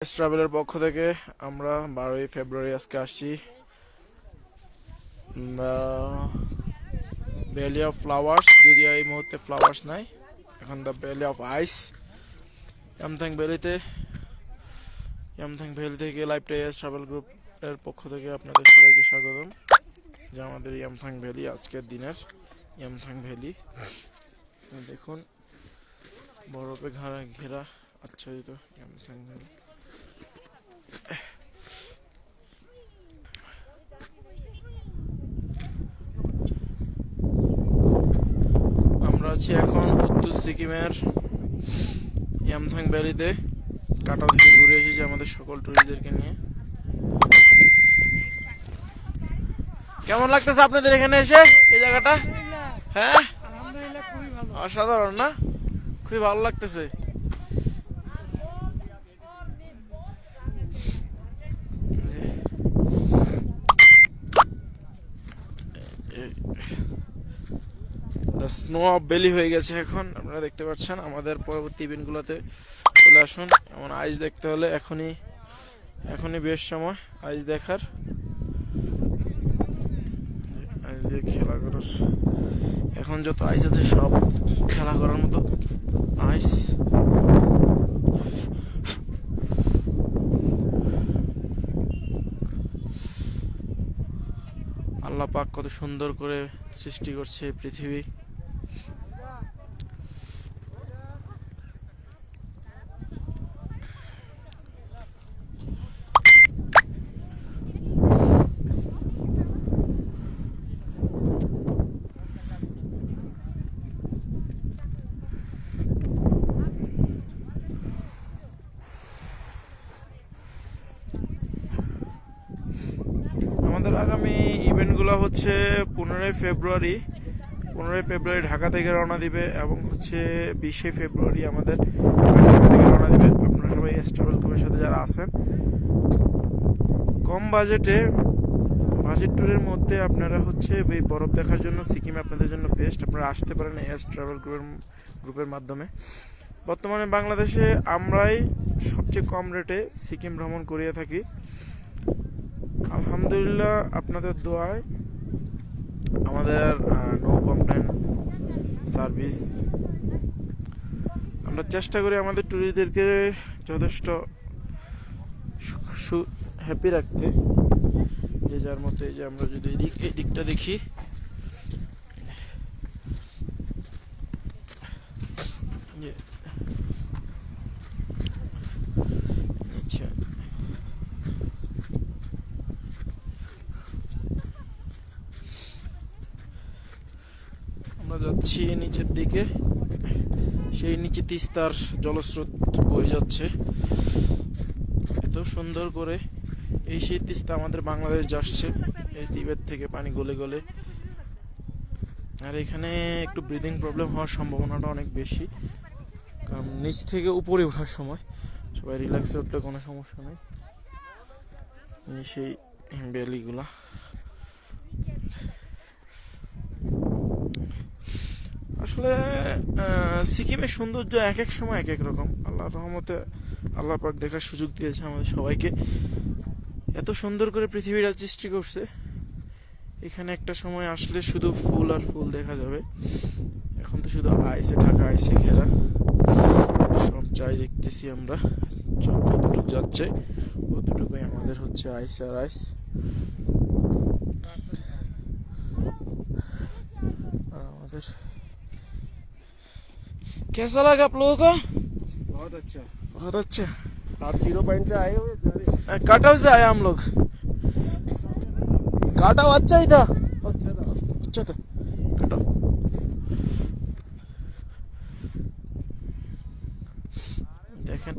ট্রাভেলের পক্ষ থেকে আমরা বারোই ফেব্রুয়ারি আজকে আসছি ভ্যালি অফ ফ্লাওয়ার্স যদিও এই মুহূর্তে ফ্লাওয়ার্স নাই, এখন the valley of ice Yumthang ভ্যালিতে Yumthang valley থেকে লাইভ এস ট্রাভেল গ্রুপ এর পক্ষ থেকে আপনাদের সবাইকে স্বাগতম। যে আমাদের ইয়ামথাং ভ্যালি আজকের দিনের ইয়ামথাং ভ্যালি দেখুন, বরফে ঘেরা ঘেরা, আচ্ছাদিত ইয়ামথাং ভ্যালি আমরা আছি এখন উত্তর সিকিমের ইয়ামথাং ভ্যালিতে। কাটা থেকে ঘুরে এসেছি আমাদের সকল টুরিস্টদেরকে নিয়ে। কেমন লাগতেছে আপনাদের এখানে এসে? এই জায়গাটা? হ্যাঁ? অসাধারণ না? খুবই ভালো লাগতেছে। স্নো বেলি হয়ে গেছে এখন। আপনারা দেখতে পাচ্ছেন, আমাদের পরবর্তী ইভেন্টগুলোতে চলে আসুন। এমন আইস দেখতে হলে এখনই এখনই বেশ সময় আইস দেখার। আইস দিয়ে খেলা করার এখন যত আইস আছে সব খেলা করার মতো আইস আল্লাহ পাক কত সুন্দর করে সৃষ্টি করছে পৃথিবী। আমাদের আগামী ইভেন্টগুলো হচ্ছে পনেরোই ফেব্রুয়ারি। পনেরোই ফেব্রুয়ারি ঢাকা থেকে রওনা দিবে এবং হচ্ছে বিশে ফেব্রুয়ারি আমাদের ঢাকা থেকে রওনা দিবে। আপনারা সবাই এস্ট্রাভেল গ্রুপের সাথে যারা আছেন, কম বাজেটে, বাজেট ট্যুরের মধ্যে আপনারা হচ্ছে এই বরফ দেখার জন্য, সিকিম আপনাদের জন্য বেস্ট আপনারা আসতে পারেন এস ট্রাভেল গ্রুপের গ্রুপের মাধ্যমে। বর্তমানে বাংলাদেশে আমরাই সবচেয়ে কম রেটে সিকিম ভ্রমণ করিয়ে থাকি। আলহামদুলিল্লাহ আপনাদের দোয়ায় আমাদের নো কমপ্লেন সার্ভিস আমরা চেষ্টা করি আমাদের ট্যুরিস্টদেরকে যথেষ্ট হ্যাপি রাখতে। যে যার মতো যে আমরা যদি এদিক, এই দিকটা দেখি। আমরা যাচ্ছি নিচের দিকে। সেই নিচে তিস্তার জলস্রোত বয়ে যাচ্ছে। এত সুন্দর করে এই সেই তিস্তা আমাদের বাংলাদেশ যাচ্ছে, এই তিবেত থেকে পানি গলে গলে। আর এখানে একটু ব্রিদিং প্রবলেম হওয়ার সম্ভাবনাটা অনেক বেশি। কারণ নিচ থেকে উপরে ওঠার সময় সবাই রিল্যাক্সে উঠলে কোনো সমস্যা নেই। সেই বেলিগুলা আসলে সিকিমের সৌন্দর্য এক এক সময় এক এক রকম। আল্লাহর রহমতে আল্লাহ পাক দেখার সুযোগ দিয়েছে আমাদের সবাইকে। এত সুন্দর করে পৃথিবীর সৃষ্টি করছে। এখানে একটা সময় আসলে শুধু ফুল আর ফুল দেখা যাবে। এখন তো শুধু আইসে ঢাকা আইসে ঘেরা। সব যাই দেখতেছি আমরা। যতটুকু যাচ্ছে ততটুকুই আমাদের হচ্ছে আইস আর আইস আর আমাদের कैसा लगा आप लोगों को बहुत अच्छा बहुत अच्छा आप जीरो पॉइंट से आए हुए काटा से आया हम लोग काटा अच्छा ही था अच्छा था अच्छा था কাটাও দেখেন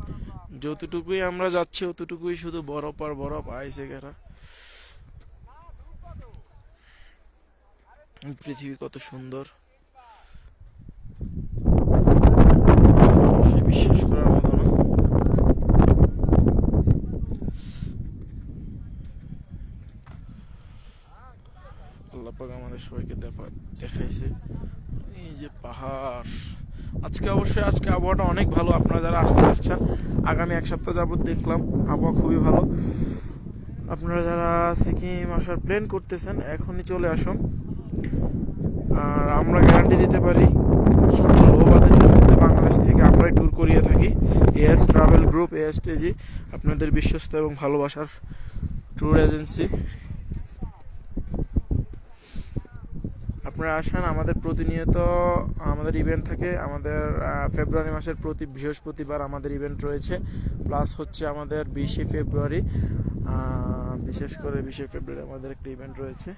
যতটুকুই আমরা যাচ্ছি অতটুকুই শুধু বরফ আর বরফ আইসে ঘেরা পৃথিবী কত সুন্দর পাক আমাদের সবাইকে দেখা, দেখাইছে। এই যে পাহাড়। আজকে অবশ্যই আজকে আবহাওয়াটা অনেক ভালো, আপনারা যারা আসতে চাচ্ছেন। আগামী এক সপ্তাহ যাবত দেখলাম, আবহাওয়া খুবই ভালো। আপনারা যারা সিকিম আসার প্ল্যান করতেছেন, এখনই চলে আসুন। আর আমরা গ্যারান্টি দিতে পারি মধ্যে বাংলাদেশ থেকে আমরাই ট্যুর করিয়ে থাকি। এএস ট্রাভেল গ্রুপ এএস টেজি আপনাদের বিশ্বস্ত এবং ভালোবাসার ট্যুর এজেন্সি আপনারা আসেন, আমাদের প্রতিনিয়ত আমাদের ইভেন্ট থাকে। আমাদের ফেব্রুয়ারি মাসের প্রতি বৃহস্পতিবার আমাদের ইভেন্ট রয়েছে। প্লাস হচ্ছে আমাদের বিশে ফেব্রুয়ারি বিশেষ করে বিশে ফেব্রুয়ারি আমাদের একটা ইভেন্ট রয়েছে।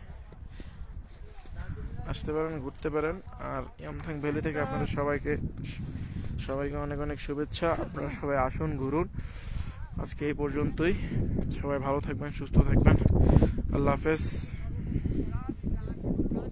আসতে পারেন, ঘুরতে পারেন। আর ইয়ামথাং ভ্যালি থেকে আপনাদের সবাইকে সবাইকে অনেক অনেক শুভেচ্ছা। আপনারা সবাই আসুন, ঘুরুন। আজকে এই পর্যন্তই। সবাই ভালো থাকবেন, সুস্থ থাকবেন। আল্লাহ হাফেজ।